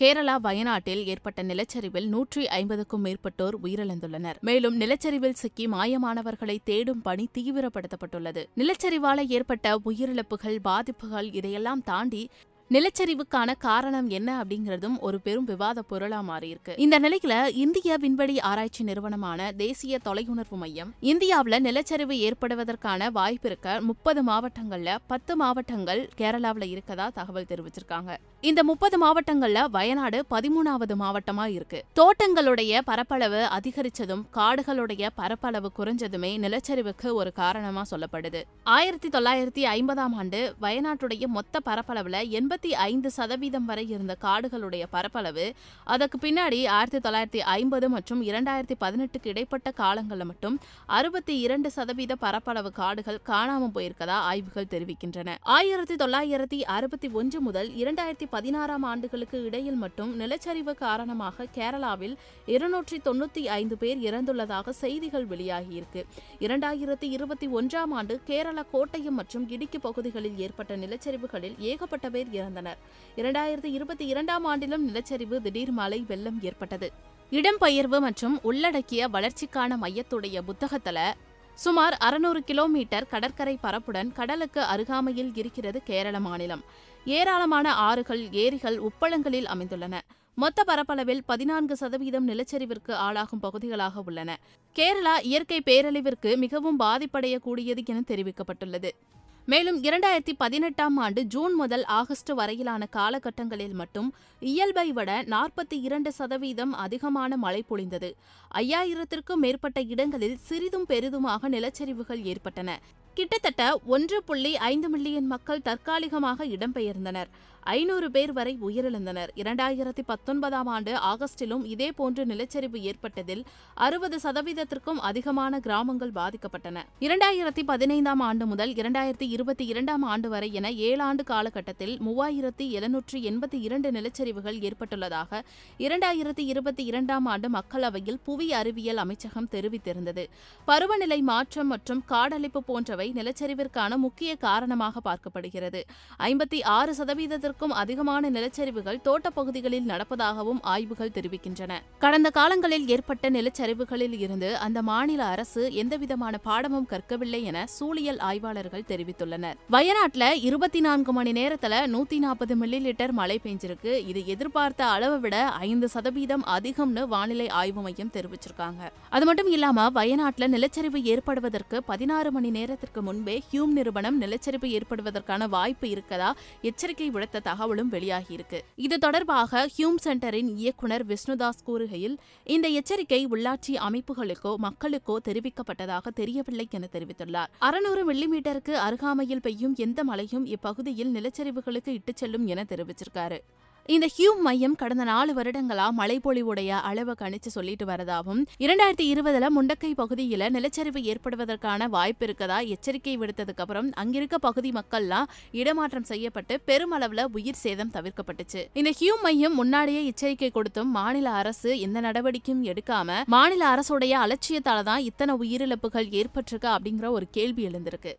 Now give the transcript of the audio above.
கேரளா வயநாட்டில் ஏற்பட்ட நிலச்சரிவில் நூற்றி ஐம்பதுக்கும் மேற்பட்டோர் உயிரிழந்துள்ளனர். மேலும் நிலச்சரிவில் சிக்கி மாயமானவர்களை தேடும் பணி தீவிரப்படுத்தப்பட்டுள்ளது. நிலச்சரிவால ஏற்பட்ட உயிரிழப்புகள் பாதிப்புகள் இதையெல்லாம் தாண்டி நிலச்சரிவுக்கான காரணம் என்ன அப்படிங்கிறதும் ஒரு பெரும் விவாத பொருளா மாறியிருக்கு. இந்த நிலையில இந்திய விண்வெளி ஆராய்ச்சி நிறுவனமான தேசிய தொலையுணர்வு மையம் இந்தியாவில் நிலச்சரிவு ஏற்படுவதற்கான வாய்ப்பு இருக்க முப்பது மாவட்டங்கள்ல பத்து மாவட்டங்கள் கேரளாவில் இருக்கதா தகவல் தெரிவிச்சிருக்காங்க. இந்த முப்பது மாவட்டங்கள்ல வயநாடு பதிமூணாவது மாவட்டமா இருக்கு. தோட்டங்களுடைய பரப்பளவு அதிகரிச்சதும் காடுகளுடைய பரப்பளவு குறைஞ்சதுமே நிலச்சரிவுக்கு ஒரு காரணமா சொல்லப்படுது. ஆயிரத்தி தொள்ளாயிரத்தி ஐம்பதாம் ஆண்டு வயநாட்டுடைய மொத்த பரப்பளவுல எண்பத்தி ஐந்து சதவீதம் வரை இருந்த காடுகளுடைய பரப்பளவு அதற்கு பின்னாடி ஆயிரத்தி தொள்ளாயிரத்தி ஐம்பது மற்றும் இரண்டாயிரத்தி பதினெட்டுக்கு இடைப்பட்ட காலங்களில் மட்டும் அறுபத்தி இரண்டு சதவீத பரப்பளவு காடுகள் காணாமல் போயிருக்கதா ஆய்வுகள் தெரிவிக்கின்றன. ஆயிரத்தி தொள்ளாயிரத்தி அறுபத்தி ஒன்று முதல் இரண்டாயிரத்தி பதினாறாம் ஆண்டுகளுக்கு இடையில் மட்டும் நிலச்சரிவு காரணமாக கேரளாவில் இருநூற்றி தொண்ணூத்தி ஐந்து பேர் இறந்துள்ளதாக செய்திகள் வெளியாகியிருக்கு. இரண்டாயிரத்தி இருபத்தி ஒன்றாம் ஆண்டு கேரள கோட்டயம் மற்றும் இடுக்கி பகுதிகளில் ஏற்பட்ட நிலச்சரிவுகளில் ஏகப்பட்ட பேர் இழந்தனர் இரண்டாயிரத்தி இருபத்தி இரண்டாம் ஆண்டிலும் நிலச்சரிவு திடீர் மழை வெள்ளம் ஏற்பட்டது. இடம்பெயர்வு மற்றும் உள்ளடக்கிய வளர்ச்சிக்கான மையத்துடைய புத்தகத்துல சுமார் அறுநூறு கிலோமீட்டர் கடற்கரை பரப்புடன் கடலுக்கு அருகாமையில் இருக்கிறது கேரள மாநிலம். ஏராளமான ஆறுகள் ஏரிகள் உப்பளங்களில் அமைந்துள்ளன. மொத்த பரப்பளவில் பதினான்கு சதவீதம் நிலச்சரிவிற்கு ஆளாகும் பகுதிகளாக உள்ளன. கேரளா இயற்கை பேரழிவிற்கு மிகவும் பாதிப்படையக்கூடியது என தெரிவிக்கப்பட்டுள்ளது. மேலும் இரண்டாயிரத்தி பதினெட்டாம் ஆண்டு ஜூன் முதல் ஆகஸ்ட் வரையிலான காலகட்டங்களில் மட்டும் இயல்பை விட நாற்பத்தி இரண்டு சதவீதம் அதிகமான மழை பொழிந்தது. ஐயாயிரத்திற்கும் மேற்பட்ட இடங்களில் சிறிதும் பெரிதுமாக நிலச்சரிவுகள் ஏற்பட்டன. கிட்டத்தட்ட ஒன்று புள்ளி ஐந்து மில்லியன் மக்கள் தற்காலிகமாக இடம்பெயர்ந்தனர். ஐநூறு பேர் வரை உயிரிழந்தனர். இரண்டாயிரத்தி பத்தொன்பதாம் ஆண்டு ஆகஸ்டிலும் இதேபோன்று நிலச்சரிவு ஏற்பட்டதில் அறுபது சதவீதத்திற்கும் அதிகமான கிராமங்கள் பாதிக்கப்பட்டன. இரண்டாயிரத்தி பதினைந்தாம் ஆண்டு முதல் இரண்டாயிரத்தி இருபத்தி இரண்டாம் ஆண்டு வரை என ஏழாண்டு காலகட்டத்தில் மூவாயிரத்தி எழுநூற்றி எண்பத்தி இரண்டு நிலச்சரிவுகள் ஏற்பட்டுள்ளதாக இரண்டாயிரத்தி இருபத்தி இரண்டாம் ஆண்டு மக்களவையில் புவி அறிவியல் அமைச்சகம் தெரிவித்திருந்தது. பருவநிலை மாற்றம் மற்றும் காடழிப்பு போன்றவை நிலச்சரிவிற்கான முக்கிய காரணமாக பார்க்கப்படுகிறது. ஐம்பத்தி ஆறு சதவீதத்திற்கும் அதிகமான நிலச்சரிவுகள் தோட்டப்பகுதிகளில் நடப்பதாகவும் ஆய்வுகள் தெரிவிக்கின்றன. கடந்த காலங்களில் ஏற்பட்ட நிலச்சரிவுகளில் இருந்து அந்த மாநில அரசு எந்தவிதமான பாடமும் கற்கவில்லை என சூழியல் ஆய்வாளர்கள் தெரிவித்துள்ளனர். வயநாட்டில் இருபத்தி நான்கு மணி நேரத்தில் நூத்தி நாற்பது மில்லி லிட்டர் மழை பெஞ்சிருக்கு. இது எதிர்பார்த்த அளவை விட ஐந்து சதவீதம் அதிகம்னு வானிலை ஆய்வு மையம் தெரிவிச்சிருக்காங்க. அது மட்டும் இல்லாம வயநாட்டில் நிலச்சரிவு ஏற்படுவதற்கு பதினாறு மணி நேரத்திற்கு முன்பே ஹியூம் நிறுவனம் நிலச்சரிவு ஏற்படுவதற்கான வாய்ப்பு இருக்கதா எச்சரிக்கை விடுத்த தகவலும் வெளியாகியிருக்கு. இது தொடர்பாக ஹியூம் சென்டரின் இயக்குனர் விஷ்ணுதாஸ் கூறுகையில் இந்த எச்சரிக்கை உள்ளாட்சி அமைப்புகளுக்கோ மக்களுக்கோ தெரிவிக்கப்பட்டதாக தெரியவில்லை என தெரிவித்துள்ளார். அறுநூறு மில்லிமீட்டருக்கு அருகாமையில் பெய்யும் எந்த மழையும் இப்பகுதியில் நிலச்சரிவுகளுக்கு இட்டுச் செல்லும் என தெரிவிச்சிருக்காரு. இந்த ஹியூம் மையம் கடந்த நாலு வருடங்களா மழைப்பொழிவுடைய அளவை கணிச்சு சொல்லிட்டு வரதாவும் இரண்டாயிரத்தி இருபதுல முண்டக்கை பகுதியில நிலச்சரிவு ஏற்படுவதற்கான வாய்ப்பு இருக்கதா எச்சரிக்கை விடுத்ததுக்கு அப்புறம் அங்கிருக்க பகுதி மக்கள்லாம் இடமாற்றம் செய்யப்பட்டு பெருமளவுல உயிர் சேதம் தவிர்க்கப்பட்டுச்சு. இந்த ஹியூம் மையம் முன்னாடியே எச்சரிக்கை கொடுத்தும் மாநில அரசு எந்த நடவடிக்கையும் எடுக்காம மாநில அரசுடைய அலட்சியத்தால தான் இத்தனை உயிரிழப்புகள் ஏற்பட்டிருக்கு அப்படிங்கிற ஒரு கேள்வி எழுந்திருக்கு.